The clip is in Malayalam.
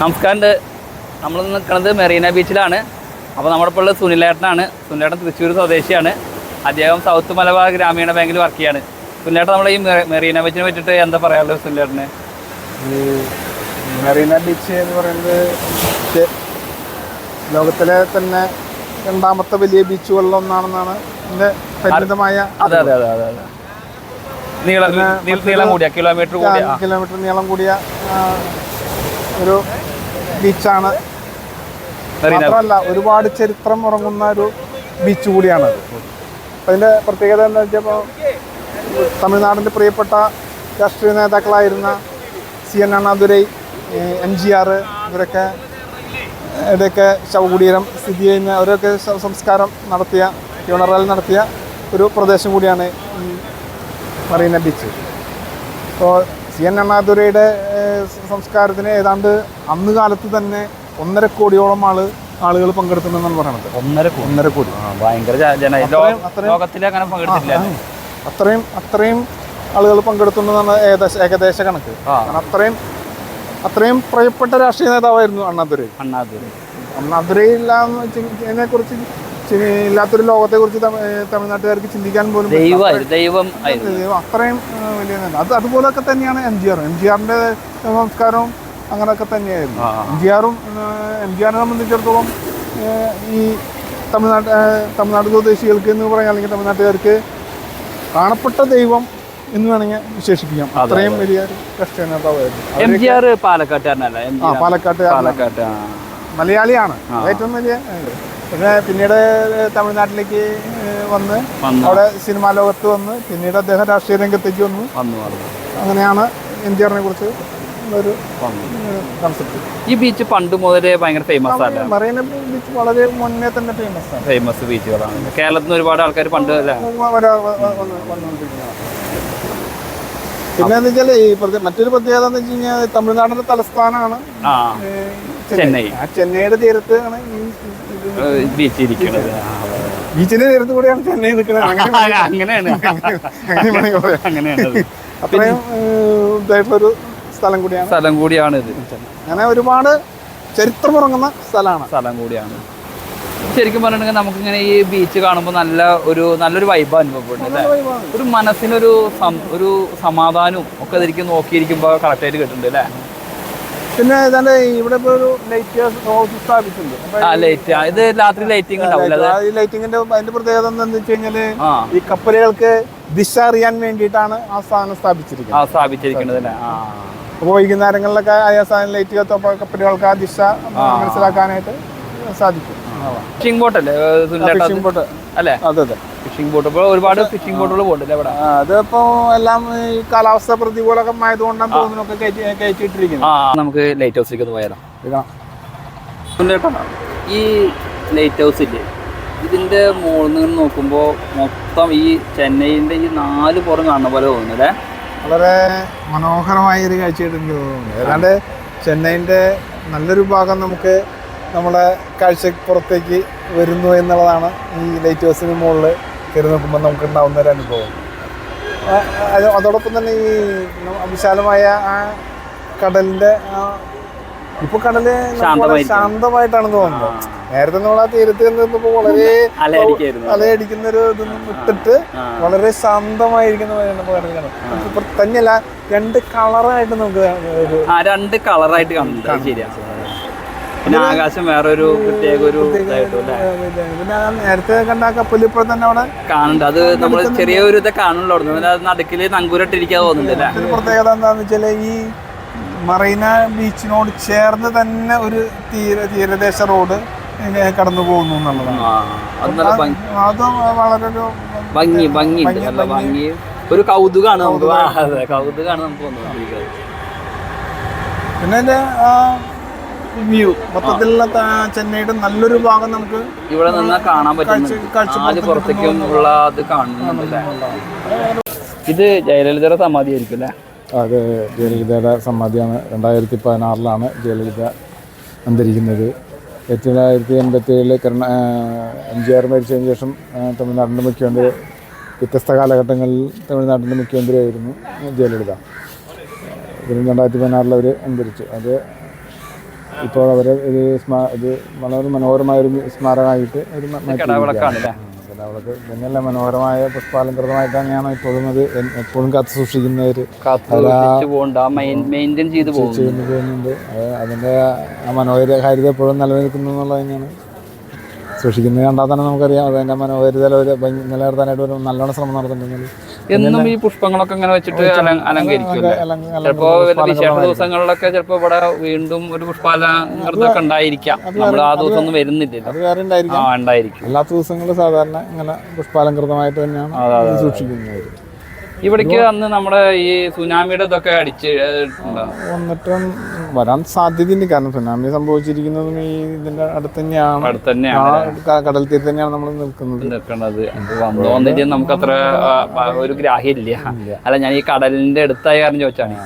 നമസ്കാരം നമ്മൾ നിൽക്കുന്നത് മെറീന ബീച്ചിലാണ്. അപ്പോൾ നമ്മുടെ ഇപ്പോൾ ഉള്ളത് സുനിലേട്ടനാണ്. സുനിലേട്ടൻ തൃശ്ശൂർ സ്വദേശിയാണ്. അദ്ദേഹം സൗത്ത് മലബാർ ഗ്രാമീണ ബാങ്കിൽ വർക്ക് ചെയ്യാണ്. സുനിലേട്ടൻ നമ്മളെ ഈ മെറീന ബീച്ചിനെ പറ്റിയിട്ട് എന്താ പറയാനുള്ളത് സുനിലേട്ടന്? മെറീന ബീച്ച് എന്ന് പറയുന്നത് ലോകത്തിലെ തന്നെ രണ്ടാമത്തെ വലിയ ബീച്ചുകളിലൊന്നാണെന്നാണ് എന്റെ പരിമിതമായ അതെ അതെ അതെ അതെ നീളം നീളം കൂടിയ കിലോമീറ്റർ കിലോമീറ്റർ നീളം കൂടിയ ഒരു ബീച്ചാണ്. മാത്രമല്ല ഒരുപാട് ചരിത്രം ഉറങ്ങുന്ന ഒരു ബീച്ച് കൂടിയാണ്. അതിന്റെ പ്രത്യേകത എന്താ വെച്ചപ്പോൾ തമിഴ്നാടിന്റെ പ്രിയപ്പെട്ട രാഷ്ട്രീയ നേതാക്കളായിരുന്ന C N Annadurai M G R ഇവരൊക്കെ ഇവിടെയൊക്കെ ശവകുടീരം സ്ഥിതി ചെയ്യുന്ന അവരൊക്കെ സംസ്കാരം നടത്തിയ ഫ്യൂണറൽ നടത്തിയ ഒരു പ്രദേശം കൂടിയാണ് ഈ മറീന ബീച്ച്. അപ്പോൾ സി എൻ അണ്ണാദുരൈയുടെ സംസ്കാരത്തിന് ഏതാണ്ട് അന്ന് കാലത്ത് തന്നെ ഒന്നര കോടിയോളം ആൾ ആളുകൾ പങ്കെടുത്തുണ്ടെന്നാണ് പറയണത് ഒന്നര ഒന്നര കോടി. ഭയങ്കര അത്രയും- അത്രയും- ആളുകൾ പങ്കെടുത്തുണ്ടെന്നാണ് ഏകദേശ ഏകദേശ കണക്ക്. അത്രയും അത്രയും പ്രിയപ്പെട്ട രാഷ്ട്രീയ നേതാവായിരുന്നു അണ്ണാദുരൈ. അണ്ണാദുരൈ. അണ്ണാദുരൈ ഇല്ലാന്ന് അതിനെ കുറിച്ച് ഇല്ലാത്തൊരു ലോകത്തെ കുറിച്ച് തമിഴ്നാട്ടുകാർക്ക് ചിന്തിക്കാൻ പോലും. ദൈവം അത്രയും വലിയ. അത് അതുപോലൊക്കെ തന്നെയാണ് M G R M G ആറിന്റെ സംസ്കാരവും അങ്ങനെയൊക്കെ തന്നെയായിരുന്നു. എം ജി ആറും എം ജി ആറിനെ സംബന്ധിച്ചിടത്തോളം ഈ തമിഴ്നാട് തമിഴ്നാട് സ്വദേശികൾക്ക് എന്ന് പറയാം അല്ലെങ്കിൽ തമിഴ്നാട്ടുകാർക്ക് കാണപ്പെട്ട ദൈവം എന്ന് വേണമെങ്കിൽ വിശേഷിപ്പിക്കാം. അത്രയും വലിയ കഷ്ടനേതാവായിരുന്നു എം ജി ആർ പാലക്കാട്ടുകാരനല്ല മലയാളിയാണ്. ഏറ്റവും വലിയ. പിന്നെ പിന്നീട് തമിഴ്നാട്ടിലേക്ക് വന്ന്. അവിടെ സിനിമാ ലോകത്ത് വന്ന്. പിന്നീട് അദ്ദേഹം രാഷ്ട്രീയ രംഗത്തേക്ക് വന്നു. അങ്ങനെയാണ് എം ജി ആറിനെ കുറിച്ച് ഒരു കൺസെപ്റ്റ് ഈ ബീച്ച് പണ്ട് മുതലേ ഭയങ്കര ഫേമസ് ആണ് മറീന ബീച്ച് വളരെ മുന്നേ തന്നെ ഫേമസ് ആണ്. ഫേമസ് ബീച്ചുകളാണ് കേരളത്തിൽ നിന്ന് ഒരുപാട് ആൾക്കാർ പണ്ട്. പിന്നെ വെച്ചാൽ ഈ മറ്റൊരു പ്രത്യേകത എന്ന് വെച്ച് കഴിഞ്ഞാൽ തമിഴ്നാടിന്റെ തലസ്ഥാനമാണ് ചെന്നൈ. ആ ചെന്നൈയുടെ തീരത്ത് ആണ് ഈ ഇത് ബീച്ച് ഇരിക്കുന്നത് ആ, ബീച്ചിന്റെ തീരത്ത് കൂടെയാണ് ചെന്നൈ നിൽക്കുന്നത് അങ്ങനെയാണ്. അങ്ങനെയാണ് അത്. അത്രയും ഇതായിട്ടുള്ളൊരു സ്ഥലം കൂടിയാണ്. സ്ഥലം കൂടിയാണ് ഇത്. അങ്ങനെ ഒരുപാട് ചരിത്രമുറങ്ങുന്ന സ്ഥലമാണ്. സ്ഥലം കൂടിയാണ്. ശരിക്കും പറഞ്ഞിട്ടുണ്ടെങ്കിൽ നമുക്കിങ്ങനെ ഈ ബീച്ച് കാണുമ്പോൾ നല്ല ഒരു നല്ലൊരു വൈബ് അനുഭവപ്പെടുന്നു അല്ലേ? ഒരു മനസ്സിനൊരു ഒരു സമാധാനവും ഒക്കെ അതിരിക്കും നോക്കിയിരിക്കുമ്പോൾ കറക്റ്റായിട്ട് കിട്ടുന്നുണ്ട് അല്ലേ? പിന്നെ ഏതാണ്ട് ഇവിടെ ഇപ്പോൾ ഒരു ലൈറ്റ് ഹൗസ് സ്ഥാപിച്ചിട്ടുണ്ട്. ആ ലൈറ്റ് ഇത് രാത്രി ലൈറ്റിംഗ് ഉണ്ടാവില്ല ഈ ലൈറ്റിംഗിന്റെ അതിന്റെ പ്രത്യേകത എന്താണെന്ന് വെച്ച് കഴിഞ്ഞാൽ ഈ കപ്പലുകൾക്ക് ദിശ അറിയാൻ വേണ്ടിയിട്ടാണ് ആ സാധനം സ്ഥാപിച്ചിരിക്കുന്നത്. ആ സ്ഥാപിച്ചിരിക്കുന്നത് അപ്പോൾ വൈകുന്നേരങ്ങളിലൊക്കെ ആ സാധനം ലൈറ്റ് കത്തപ്പോൾ കപ്പലുകൾക്ക് ആ ദിശ മനസ്സിലാക്കാനായിട്ട് സാധിക്കും. ഫിഷിംഗ് ബോട്ടല്ലേ ഫിഷിംഗ് ബോട്ട് അല്ലേ? അതെ അതെ. ഫിഷിംഗ് ബോട്ട് ഇപ്പോൾ ഒരുപാട് ഫിഷിംഗ് ബോട്ടുകൾ പോകുന്നുണ്ട് ഇവിടെ അതിപ്പോ എല്ലാം ഈ കാലാവസ്ഥ പ്രതികൂലമായതുകൊണ്ടാണ് തോന്നുന്നൊക്കെ കയറ്റി കയറ്റിയിട്ടിരിക്കുന്നത് ആ നമുക്ക് ലൈറ്റ് ഹൗസിലേക്ക് ഒന്ന് പോയാലോ. സുനിലേട്ടാ ഈ ലൈറ്റ് ഹൗസ് ഇല്ലേ? ഇതിന്റെ മുകളിൽ നിന്ന് നോക്കുമ്പോൾ മൊത്തം ഈ ചെന്നൈന്റെ ഈ നാല് പുറം കാണുന്ന പോലെ തോന്നുന്നു അല്ലേ? വളരെ മനോഹരമായ ഒരു കാഴ്ചയായിട്ട് എനിക്ക് തോന്നുന്നു. ഏതാണ്ട് ചെന്നൈന്റെ നല്ലൊരു ഭാഗം നമുക്ക് നമ്മളെ കാഴ്ചപ്പുറത്തേക്ക് വരുന്നു എന്നുള്ളതാണ് ഈ ലൈറ്റ് ഹൗസിന് മുകളിൽ കയറി നോക്കുമ്പോൾ നമുക്ക് ഉണ്ടാവുന്ന ഒരു അനുഭവം. അതോടൊപ്പം തന്നെ ഈ വിശാലമായ ആ കടലിന്റെ ഇപ്പൊ കടൽ ശാന്തമായിട്ടാണ് തോന്നുന്നത് നേരത്തെ നമ്മൾ ആ തീരത്ത് നിന്നപ്പോൾ വളരെ അലയടിക്കുന്ന ഒരു ഇതൊന്നും ഇട്ടിട്ട് വളരെ ശാന്തമായിരിക്കുന്ന ഇപ്പൊ തന്നെയല്ല രണ്ട് കളറായിട്ട് നമുക്ക് രണ്ട് കളറായിട്ട് കാണുന്നുണ്ട്. ശരിയാണ് ശരിയാ. പിന്നെ ആകാശം വേറൊരു ഒരു പ്രത്യേക ഒരു പിന്നെ നേരത്തെ കണ്ട ആ തന്നെ അവിടെ കാണുന്നുണ്ട്. അത് നമ്മൾ ചെറിയൊരു ഇത് കാണുന്നുള്ളൂ അവിടുന്ന്. അത് നടുക്കിൽ നങ്കൂരട്ടിരിക്കാൻ തോന്നുന്നില്ല ഒരു പ്രത്യേകത എന്താന്ന് വെച്ചാൽ ഈ മറീന ബീച്ചിനോട് ചേർന്ന് തന്നെ ഒരു തീര തീരദേശ റോഡ് കടന്നു പോകുന്നു എന്നുള്ളതാണ്. അത് വളരെ ഒരു ഭംഗി. ഭംഗി ഭംഗി ഒരു കൗതുകാണ് നമുക്ക്. കൗതുകാണ്. നമുക്ക് തോന്നുന്നത് പിന്നെ ആ വ്യൂ. മൊത്തത്തിലുള്ള ത- ചെന്നൈയുടെ നല്ലൊരു ഭാഗം നമുക്ക് ഇവിടെ നിന്ന് കാണാൻ പറ്റും. പുറത്തേക്കും ഉള്ള അത് ഇത് ജയലളിതയുടെ സമാധി ആയിരിക്കും അല്ലേ? അത് ജയലളിതയുടെ സമാധിയാണ്. രണ്ടായിരത്തി പതിനാറിലാണ് ജയലളിത അന്തരിക്കുന്നത്. ആയിരത്തി തൊള്ളായിരത്തി എൺപത്തി ഏഴിൽ കരുണ എം ജി ആർ മരിച്ചതിന് ശേഷം തമിഴ്നാടിന്റെ മുഖ്യമന്ത്രി വ്യത്യസ്ത കാലഘട്ടങ്ങളിൽ തമിഴ്നാട്ടിന്റെ മുഖ്യമന്ത്രിയായിരുന്നു ജയലളിത. രണ്ടായിരത്തി പതിനാറിൽ അവർ അന്തരിച്ചു. അത് ഇപ്പോൾ അവർ ഒരു സ്മാ ഇത് വളരെ മനോഹരമായ ഒരു സ്മാരകമായിട്ട് ഒരു കടാവിളക്ക് തന്നെയല്ല മനോഹരമായ പുഷ്പാലങ്കൃതമായിട്ട് തന്നെയാണ് ഇപ്പോഴും അത് എപ്പോഴും കാത്തു സൂക്ഷിക്കുന്ന ഒരു പോകുന്നുണ്ട് അതിന്റെ ആ മനോഹരകാര്യത എപ്പോഴും നിലനിൽക്കുന്നു എന്നുള്ളത് തന്നെയാണ്. സൂക്ഷിക്കുന്നത് കണ്ടാൽ തന്നെ നമുക്കറിയാം. അതിന്റെ മനോഹരിതയിൽ ഒരു നിലനിർത്താനായിട്ട് ഒരു നല്ലോണം ശ്രമം നടത്തുന്നുണ്ടെങ്കിൽ എന്നും ഈ പുഷ്പങ്ങളൊക്കെ ഇങ്ങനെ വെച്ചിട്ട് അല- അലങ്കരിക്കും ചിലപ്പോ വിശേഷ ദിവസങ്ങളിലൊക്കെ ചിലപ്പോ ഇവിടെ വീണ്ടും ഒരു പുഷ്പാലങ്കൃതൊക്കെ ഉണ്ടായിരിക്കാം. നമ്മൾ ആ ദിവസം ഒന്നും വരുന്നില്ലല്ലോ. ആ ഉണ്ടായിരിക്കും. അല്ലാത്ത ദിവസങ്ങളിൽ സാധാരണ ഇങ്ങനെ പുഷ്പാലങ്കൃതമായിട്ട് തന്നെയാണ് സൂക്ഷിക്കുന്നത് ഇവിടേക്ക് അന്ന് നമ്മുടെ ഈ സുനാമിയുടെ ഇതൊക്കെ അടിച്ച്? വന്നിട്ടും വരാൻ സാധ്യതയുണ്ട് കാരണം സുനാമി സംഭവിച്ചിരിക്കുന്നതും ഈ ഇതിന്റെ അടുത്ത് തന്നെയാണ് അടുത്ത് തന്നെയാണ് കടൽ തീരത്ത് തന്നെയാണ് നമ്മൾ നിൽക്കുന്നത്. നിൽക്കുന്നത് വന്നു വന്നിട്ട് നമുക്ക് അത്ര ഒരു ഗ്രാഹ്യം ഇല്ല. അല്ല ഞാൻ ഈ കടലിന്റെ അടുത്തായി കാരണം ചോദിച്ചാണ്.